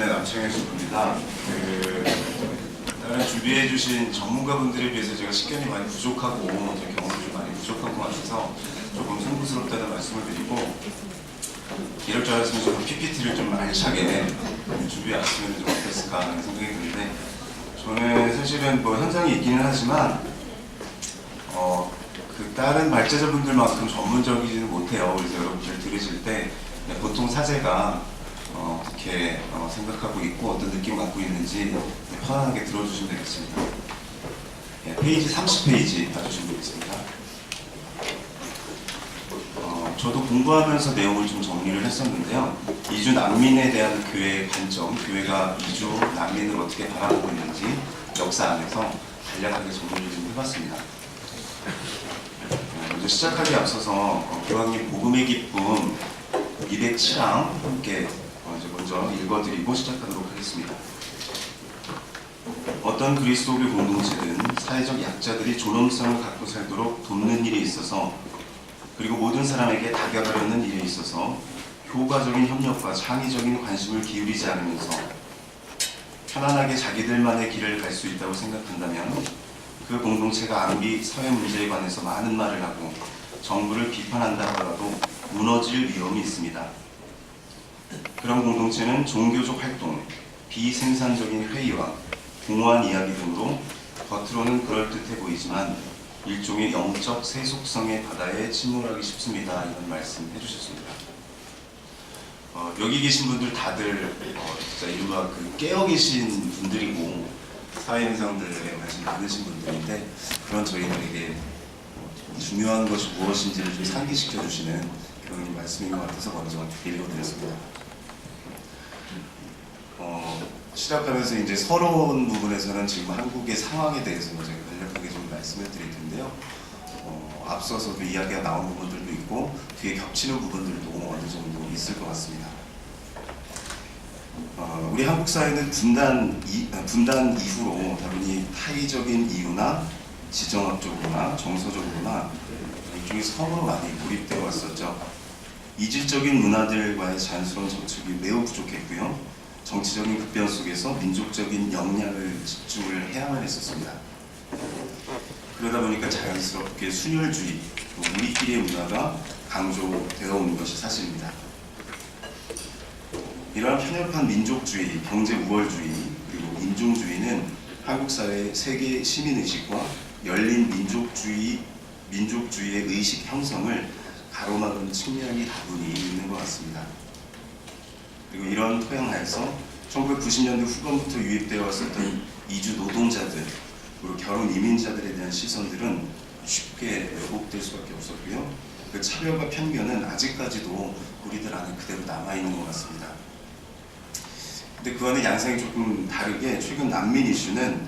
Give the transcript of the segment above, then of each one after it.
남창현 씨입니다. 그 다른 준비해 주신 전문가분들에 비해서 제가 식견이 많이 부족하고 제 경험이 좀 많이 부족한 것 같아서 조금 송구스럽다는 말씀을 드리고 이럴 줄 알았으면 좀 PPT를 좀 알차게 준비해 왔으면 좀 어땠을까 하는 생각이 드는데 저는 사실은 뭐 현장이 있기는 하지만 어, 그 다른 발제자분들만큼 전문적이지는 못해요. 그래서 여러분들 들으실 때 보통 사제가 어, 어떻게 어, 생각하고 있고 어떤 느낌 갖고 있는지 편안하게 들어주시면 되겠습니다. 예, 페이지 30페이지 봐주시면 되겠습니다. 어, 저도 공부하면서 내용을 좀 정리를 했었는데요. 이주 난민에 대한 교회의 관점, 교회가 이주 난민을 어떻게 바라보고 있는지 역사 안에서 간략하게 정리를 좀 해봤습니다. 어, 먼저 시작하기 앞서서 어, 교황님 복음의 기쁨 207항 함께 어, 이제 먼저 읽어드리고 시작하도록 하겠습니다. 어떤 그리스도교 공동체든 사회적 약자들이 존엄성을 갖고 살도록 돕는 일에 있어서 그리고 모든 사람에게 다가가려는 일에 있어서 효과적인 협력과 창의적인 관심을 기울이지 않으면서 편안하게 자기들만의 길을 갈 수 있다고 생각한다면 그 공동체가 아무리 사회 문제에 관해서 많은 말을 하고 정부를 비판한다 하더라도 무너질 위험이 있습니다. 그런 공동체는 종교적 활동, 비생산적인 회의와 공허한 이야기 등으로 겉으로는 그럴듯해 보이지만 일종의 영적 세속성의 바다에 침몰하기 쉽습니다. 이런 말씀 해주셨습니다. 어, 여기 계신 분들 다들 어, 진짜 이른바 그 깨어 계신 분들이고 사회 현상들에 관심 많으신 분들인데 그런 저희들에게 어, 중요한 것이 무엇인지를 좀 상기시켜 주시는 그런 말씀인 것 같아서 먼저 읽어드렸습니다. 어, 시작하면서 이제 서러운 부분에서는 지금 한국의 상황에 대해서 제가 간략하게 좀 말씀을 드릴 텐데요. 어, 앞서서도 이야기가 나온 부분들도 있고 뒤에 겹치는 부분들도 어느 정도 있을 것 같습니다. 어, 우리 한국 사회는 분단, 이, 아, 분단 이후로 당연히 타의적인 이유나 지정학적으로나 정서적으로나 일종의 성으로 많이 고립되어 왔었죠. 이질적인 문화들과의 자연스러운 접촉이 매우 부족했고요. 정치적인 급변 속에서 민족적인 역량을 집중을 해야만 했었습니다. 그러다 보니까 자연스럽게 순혈주의, 또 우리끼리의 문화가 강조되어 오는 것이 사실입니다. 이러한 편협한 민족주의, 경제 우월주의, 그리고 인종주의는 한국 사회의 세계 시민 의식과 열린 민족주의, 민족주의의 의식 형성을 가로막은 측면이 다분히 있는 것 같습니다. 그리고 이런 토양 하에서 1990년대 후반부터 유입되어 왔었던 이주 노동자들, 그리고 결혼 이민자들에 대한 시선들은 쉽게 왜곡될 수밖에 없었고요. 그 차별과 편견은 아직까지도 우리들 안에 그대로 남아있는 것 같습니다. 근데 그 안에 양상이 조금 다르게 최근 난민 이슈는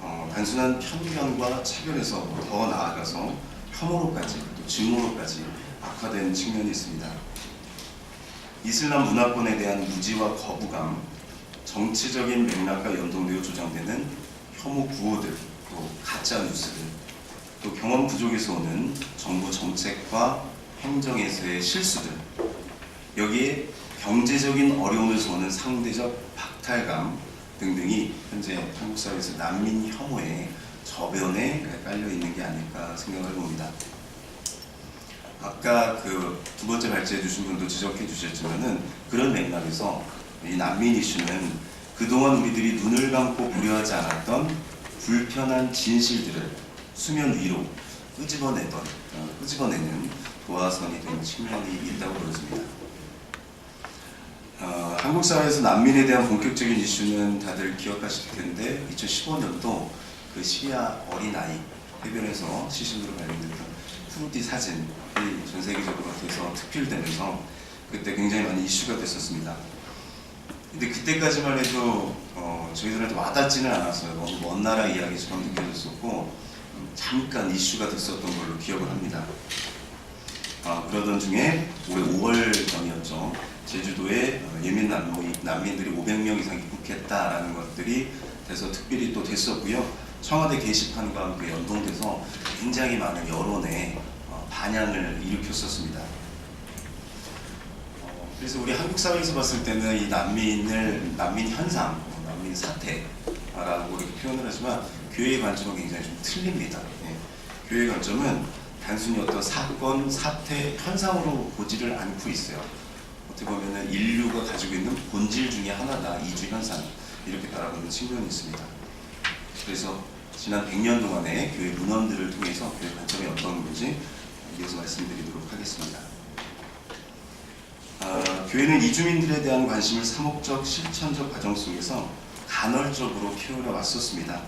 어, 단순한 편견과 차별에서 더 나아가서 혐오로까지 또 증오로까지 악화된 측면이 있습니다. 이슬람 문화권에 대한 무지와 거부감, 정치적인 맥락과 연동되어 조장되는 혐오 구호들, 또 가짜 뉴스들, 또 경험 부족에서 오는 정부 정책과 행정에서의 실수들, 여기에 경제적인 어려움에서 오는 상대적 박탈감 등등이 현재 한국 사회에서 난민 혐오의 저변에 깔려 있는 게 아닐까 생각을 봅니다. 아까 그 두 번째 발제해 주신 분도 지적해 주셨지만은 그런 맥락에서 이 난민 이슈는 그동안 우리들이 눈을 감고 고려하지 않았던 불편한 진실들을 수면 위로 끄집어내던 어, 끄집어내는 도화선이 된 측면이 있다고 보여집니다. 어, 한국 사회에서 난민에 대한 본격적인 이슈는 다들 기억하실 텐데 2015년도 그 시리아 어린아이 해변에서 시신으로 발견됐던 푸르디 사진 이전 세계적으로 돼서 특필되면서 그때 굉장히 많은 이슈가 됐었습니다. 근데 그때까지만 해도 어, 저희들한테 와닿지는 않았어요. 너무 먼 나라 이야기처럼 느껴졌었고 음, 잠깐 이슈가 됐었던 걸로 기억을 합니다. 아, 그러던 중에 올해 5월 전이었죠. 제주도에 어, 예민 난민, 난민들이 500명 이상 입국했다라는 것들이 돼서 특별히 또 됐었고요. 청와대 게시판과 함께 연동돼서 굉장히 많은 여론의 어, 반향을 일으켰었습니다. 어, 그래서 우리 한국 사회에서 봤을 때는 이 난민을 난민 현상, 어, 난민 사태라고 이렇게 표현을 하지만 교회의 관점은 굉장히 좀 틀립니다. 예. 교회의 관점은 단순히 어떤 사건, 사태, 현상으로 보지를 않고 있어요. 어떻게 보면은 인류가 가지고 있는 본질 중에 하나다 이주 현상 이렇게 바라보는 측면이 있습니다. 그래서 지난 100년 동안의 교회 문헌들을 통해서 교회 관점이 어떤 건지 이어서 말씀드리도록 하겠습니다. 아, 교회는 이주민들에 대한 관심을 사목적 실천적 과정 속에서 간헐적으로 키워려 왔었습니다.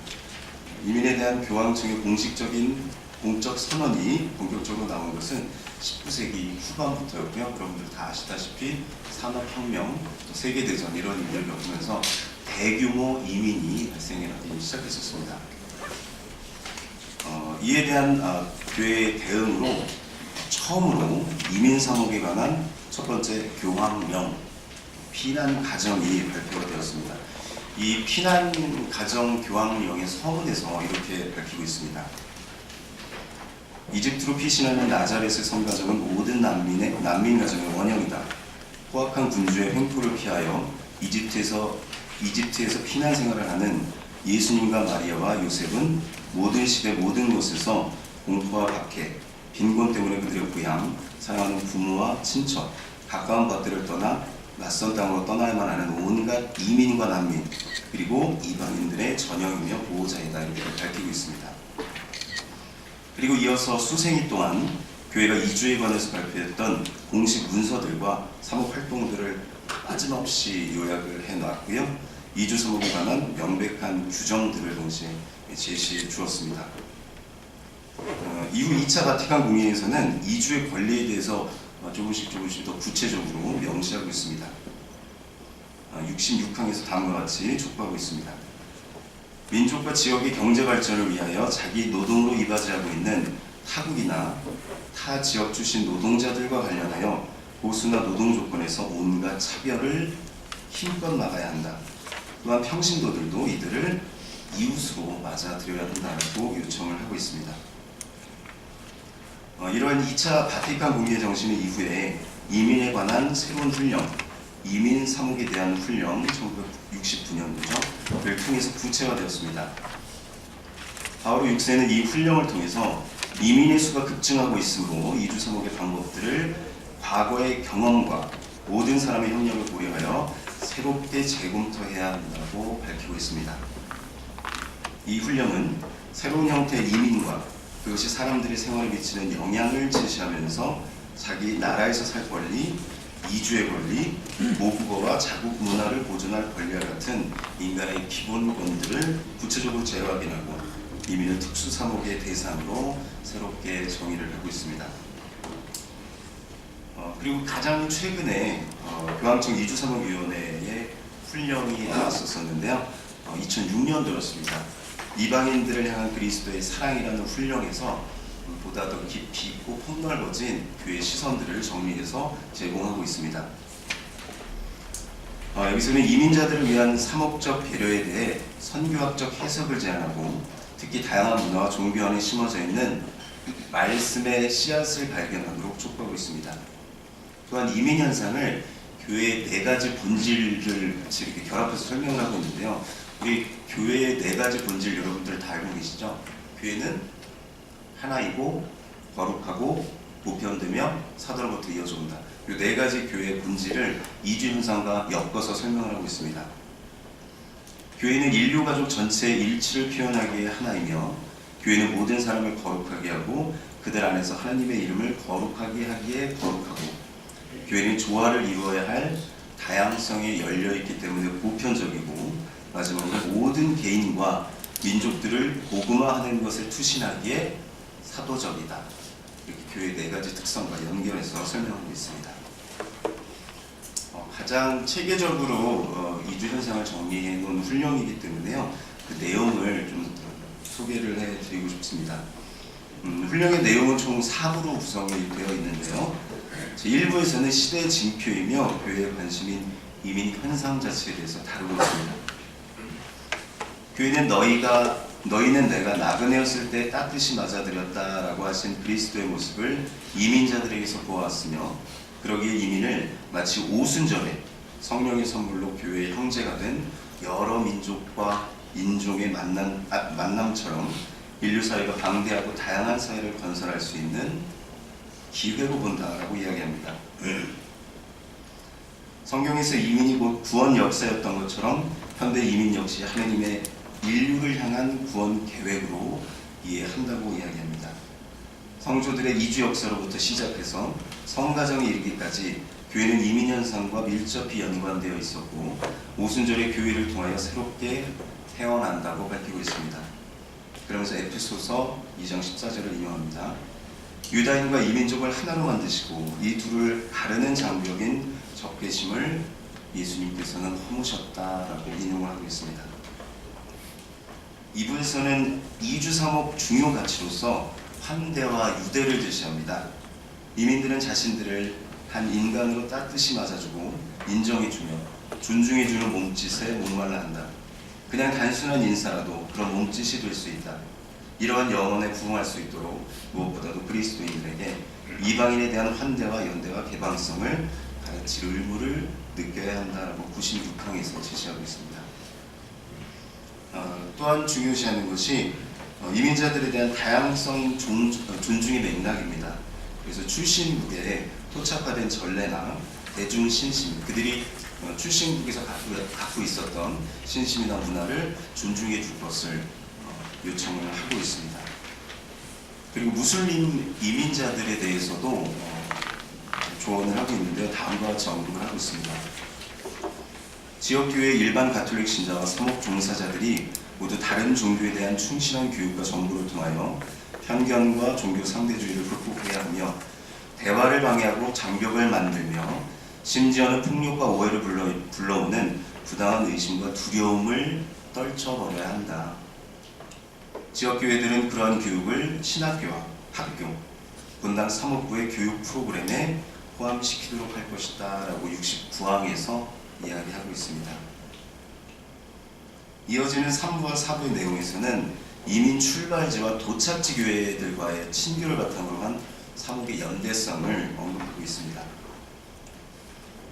이민에 대한 교황청의 공식적인 공적 선언이 본격적으로 나온 것은 19세기 후반부터였고요. 여러분들 다 아시다시피 산업혁명, 또 세계대전 이런 일을 겪으면서 대규모 이민이 발생하기 시작했었습니다. 어, 이에 대한 아, 교회의 대응으로 처음으로 이민 사목에 관한 첫 번째 교황령 피난 가정이 발표가 되었습니다. 이 피난 가정 교황령의 서문에서 이렇게 밝히고 있습니다. 이집트로 피신하는 나자렛의 성가정은 모든 난민의 난민 가정의 원형이다. 포악한 군주의 횡포를 피하여 이집트에서 이집트에서 피난 생활을 하는 예수님과 마리아와 요셉은 모든 시대 모든 곳에서 공포와 박해, 빈곤 때문에 그들의 고향, 사랑하는 부모와 친척, 가까운 것들을 떠나 낯선 땅으로 떠나야만 하는 온갖 이민과 난민 그리고 이방인들의 전형이며 보호자이다 이렇게 밝히고 있습니다. 그리고 이어서 수생이 동안 교회가 이주에 관해서 발표했던 공식 문서들과 사목 활동들을 빠짐없이 요약을 해놨고요. 이주 사목에 관한 명백한 규정들을 동시에 제시해 주었습니다. 어, 이후 2차 바티칸 공의에서는 이주의 권리에 대해서 어, 조금씩 조금씩 더 구체적으로 명시하고 있습니다. 어, 66항에서 다음과 같이 촉구하고 있습니다. 민족과 지역의 경제 발전을 위하여 자기 노동으로 이바지하고 있는 타국이나 타 지역 출신 노동자들과 관련하여 보수나 노동 조건에서 온갖 차별을 힘껏 막아야 한다. 또한 평신도들도 이들을 이웃으로 맞아들여야 한다고 요청을 하고 있습니다. 어, 이러한 2차 바티칸 공의회 정신 이후에 이민에 관한 새로운 훈령, 이민 사목에 대한 훈령 1969년도죠. 를 통해서 구체화되었습니다. 바로 6세는 이 훈령을 통해서 이민의 수가 급증하고 있으므로 이주 사목의 방법들을 과거의 경험과 모든 사람의 협력을 고려하여 새롭게 재검토해야 한다고 밝히고 있습니다. 이 훈령은 새로운 형태의 이민과 그것이 사람들의 생활에 미치는 영향을 제시하면서 자기 나라에서 살 권리, 이주의 권리, 모국어와 자국 문화를 보존할 권리와 같은 인간의 기본권들을 구체적으로 재확인하고 이민을 특수 사목의 대상으로 새롭게 정의를 하고 있습니다. 어, 그리고 가장 최근에 어, 교황청 이주사목위원회의 훈령이 나왔었었는데요. 어, 2006년도였습니다. 이방인들을 향한 그리스도의 사랑이라는 훈령에서 보다 더 깊이 있고 폭넓어진 교회 시선들을 정리해서 제공하고 있습니다. 어, 여기서는 이민자들을 위한 사목적 배려에 대해 선교학적 해석을 제안하고 특히 다양한 문화와 종교 안에 심어져 있는 말씀의 씨앗을 발견하도록 촉구하고 있습니다. 또한 이민 현상을 교회의 네 가지 본질을 같이 이렇게 결합해서 설명을 하고 있는데요. 우리 교회의 네 가지 본질 여러분들 다 알고 계시죠? 교회는 하나이고 거룩하고 보편되며 사도로부터 이어져 온다. 이 네 가지 교회의 본질을 이주 현상과 엮어서 설명을 하고 있습니다. 교회는 인류 가족 전체의 일치를 표현하기에 하나이며 교회는 모든 사람을 거룩하게 하고 그들 안에서 하나님의 이름을 거룩하게 하기에 거룩하고 교회는 조화를 이루어야 할 다양성에 열려 있기 때문에 보편적이고 마지막으로 모든 개인과 민족들을 복음화하는 것을 투신하기에 사도적이다. 이렇게 교회 네 가지 특성과 연결해서 설명하고 있습니다. 어, 가장 체계적으로 어, 이주 현상을 정리해 놓은 훈령이기 때문에요. 그 내용을 좀 소개를 해 드리고 싶습니다. 음, 훈령의 내용은 총 4부로 구성이 되어 있는데요. 제1부에서는 시대 징표이며 교회의 관심인 이민 현상 자체에 대해서 다루고 있습니다. 교회는 너희가 너희는 내가 나그네였을 때 따뜻이 맞아들였다라고 하신 그리스도의 모습을 이민자들에게서 보았으며 그러기에 이민을 마치 오순절에 성령의 선물로 교회의 형제가 된 여러 민족과 인종의 만남, 아, 만남처럼 인류 사회가 방대하고 다양한 사회를 건설할 수 있는 기회로 본다라고 이야기합니다. 성경에서 이민이 곧 구원 역사였던 것처럼 현대 이민 역시 하나님의 인류를 향한 구원 계획으로 이해한다고 이야기합니다. 성조들의 이주 역사로부터 시작해서 성가정에 이르기까지 교회는 이민 현상과 밀접히 연관되어 있었고 오순절의 교회를 통하여 새롭게 태어난다고 밝히고 있습니다. 그러면서 에피소서 2장 14절을 인용합니다. 유다인과 이민족을 하나로 만드시고 이 둘을 가르는 장벽인 적개심을 예수님께서는 허무셨다라고 인용을 하고 있습니다. 이부에서는 이주삼업 중요 가치로서 환대와 유대를 제시합니다. 이민들은 자신들을 한 인간으로 따뜻이 맞아주고 인정해주며 존중해주는 몸짓에 목말라 한다. 그냥 단순한 인사라도 그런 몸짓이 될 수 있다. 이러한 영혼에 부응할 수 있도록 무엇보다도 그리스도인들에게 이방인에 대한 환대와 연대와 개방성을 가르칠 의무를 느껴야 한다라고 96항에서 제시하고 있습니다. 어, 또한 중요시하는 것이 어, 이민자들에 대한 다양성 존, 어, 존중의 맥락입니다. 그래서 출신국에 토착화된 전례나 대중 신심, 그들이 어, 출신국에서 갖고, 갖고 있었던 신심이나 문화를 존중해 줄 것을 어, 요청을 하고 있습니다. 그리고 무슬림 이민자들에 대해서도 어, 조언을 하고 있는데요. 다음과 같이 언급을 하고 있습니다. 지역교회 일반 가톨릭 신자와 사목 종사자들이 모두 다른 종교에 대한 충실한 교육과 정보를 통하여 편견과 종교 상대주의를 극복해야 하며 대화를 방해하고 장벽을 만들며 심지어는 폭력과 오해를 불러, 불러오는 부당한 의심과 두려움을 떨쳐버려야 한다. 지역교회들은 그러한 교육을 신학교와 학교, 분당 사목부의 교육 프로그램에 포함시키도록 할 것이다 라고 69항에서 이야기하고 있습니다. 이어지는 3부와 4부의 내용에서는 이민 출발지와 도착지 교회들과의 친교를 바탕으로 한 사목의 연대성을 언급하고 있습니다.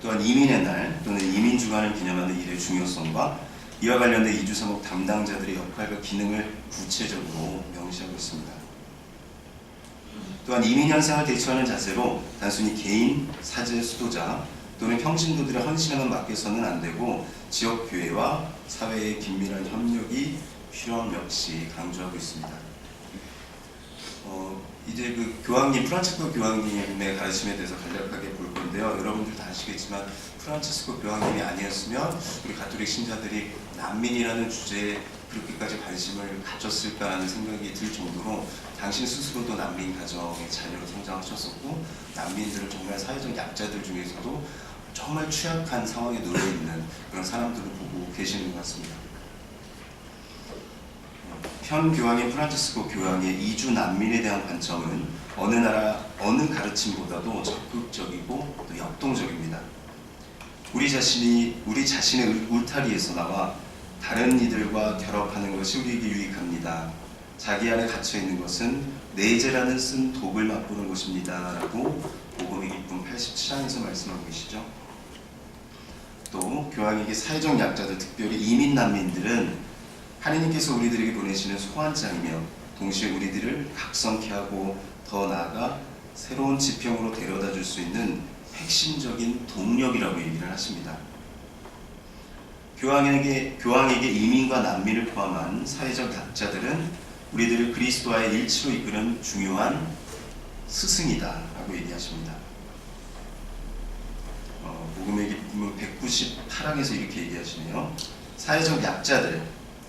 또한 이민의 날 또는 이민 주간을 기념하는 일의 중요성과 이와 관련된 이주 사목 담당자들의 역할과 기능을 구체적으로 명시하고 있습니다. 또한 이민 현상을 대처하는 자세로 단순히 개인, 사제, 수도자 또는 평신도들의 헌신에만 맡겨서는 안 되고 지역 교회와 사회의 긴밀한 협력이 필요함 역시 강조하고 있습니다. 어, 이제 그 교황님 프란치스코 교황님의 가르침에 대해서 간략하게 볼 건데요. 여러분들 다 아시겠지만 프란치스코 교황님이 아니었으면 우리 가톨릭 신자들이 난민이라는 주제에 그렇게까지 관심을 가졌을까라는 생각이 들 정도로 당신 스스로도 난민 가정의 자녀로 성장하셨었고 난민들을 정말 사회적 약자들 중에서도 정말 취약한 상황에 놓여 있는 그런 사람들을 보고 계시는 것 같습니다. 현 교황인 프란치스코 교황의 이주 난민에 대한 관점은 어느 나라 어느 가르침보다도 적극적이고 또 역동적입니다. 우리 자신이 우리 자신의 울타리에서 나와 다른 이들과 결합하는 것이 우리에게 유익합니다. 자기 안에 갇혀 있는 것은 내재라는 쓴 독을 맛보는 것입니다라고 복음의 기쁨 87장에서 말씀하고 계시죠. 또 교황에게 사회적 약자들 특별히 이민 난민들은 하느님께서 우리들에게 보내시는 소환장이며 동시에 우리들을 각성케 하고 더 나아가 새로운 지평으로 데려다 줄 수 있는 핵심적인 동력이라고 얘기를 하십니다. 교황에게, 교황에게 이민과 난민을 포함한 사회적 약자들은 우리들을 그리스도와의 일치로 이끄는 중요한 스승이다 라고 얘기하십니다. 어, 복음의 기쁨은 198항에서 이렇게 얘기하시네요. 사회적 약자들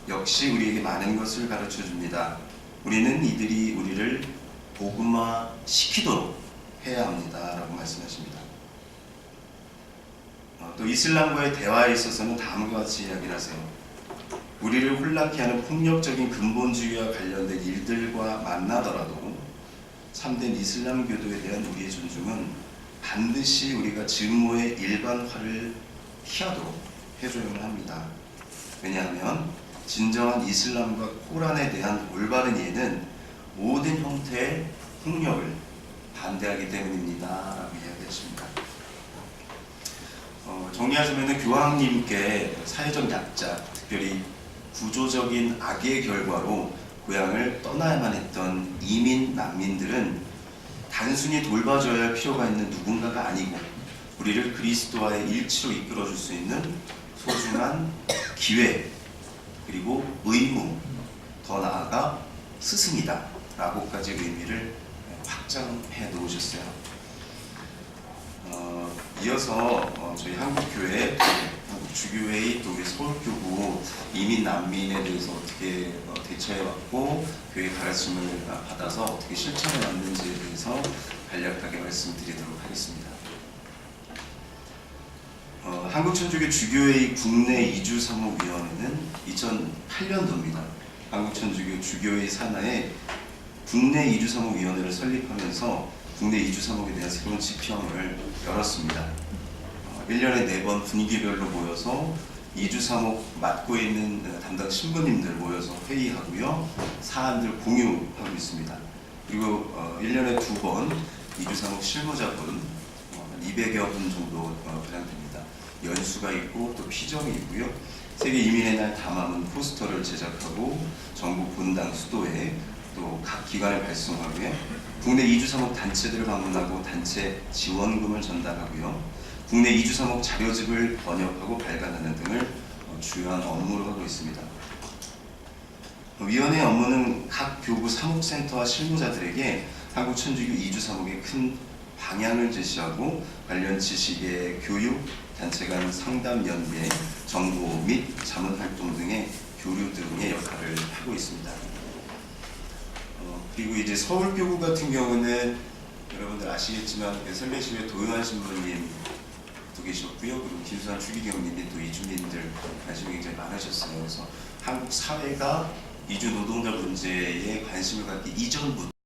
역시 우리에게 많은 것을 가르쳐 줍니다. 우리는 이들이 우리를 복음화 시키도록 해야 합니다라고 말씀하십니다. 어, 또 이슬람과의 대화에 있어서는 다음과 같이 이야기를 하세요. 우리를 혼란케 하는 폭력적인 근본주의와 관련된 일들과 만나더라도 참된 이슬람 교도에 대한 우리의 존중은 반드시 우리가 증오의 일반화를 피하도록 해줘야만 합니다. 왜냐하면 진정한 이슬람과 코란에 대한 올바른 이해는 모든 형태의 폭력을 반대하기 때문입니다. 라고 이야기하십니다. 어, 정리하자면 교황님께 사회적 약자, 특별히 구조적인 악의 결과로 고향을 떠나야만 했던 이민 난민들은 단순히 돌봐줘야 할 필요가 있는 누군가가 아니고 우리를 그리스도와의 일치로 이끌어줄 수 있는 소중한 기회 그리고 의무 더 나아가 스승이다 라고까지 의미를 확장해 놓으셨어요. 어, 이어서 어, 저희 한국교회, 한국 주교회의 또 우리 서울교구 이민 난민에 대해서 어떻게 어, 대처해 왔고 교회 가르침을 받아서 어떻게 실천해 왔는지에 대해서 간략하게 말씀드리도록 하겠습니다. 어, 한국천주교 주교회의 국내 이주 사무위원회는 2008년도입니다. 한국천주교 주교회 산하에 국내 이주 사무위원회를 설립하면서 국내 이주 사목에 대한 새로운 지평을 열었습니다. 어, 1년에 4번 분기별로 모여서 이주 사목 맡고 있는 어, 담당 신부님들 모여서 회의하고요. 사안들 공유하고 있습니다. 그리고 어, 1년에 2번 이주 사목 실무자분 어, 200여 분 정도 어, 가량 됩니다. 연수가 있고 또 피정이 있고요. 세계 이민의 날 담아은 포스터를 제작하고 전국 본당 수도에 또 각 기관에 발송하고요. 국내 이주 사목 단체들을 방문하고 단체 지원금을 전달하고요. 국내 이주 사목 자료집을 번역하고 발간하는 등을 어, 주요한 업무로 하고 있습니다. 어, 위원회 업무는 각 교구 사목센터와 실무자들에게 한국 천주교 이주 사목의 큰 방향을 제시하고 관련 지식의 교육, 단체 간 상담 연계, 정보 및 자문 활동 등의 교류 등의 역할을 하고 있습니다. 어, 그리고 이제 서울 교구 같은 경우는 여러분들 아시겠지만 그 설례시회 도영환 신부님 도 계셨고요. 그리고 김수환 추기경님이 또 이주민들 관심이 굉장히 많으셨어요. 그래서 한국 사회가 이주 노동자 문제에 관심을 갖기 이전부터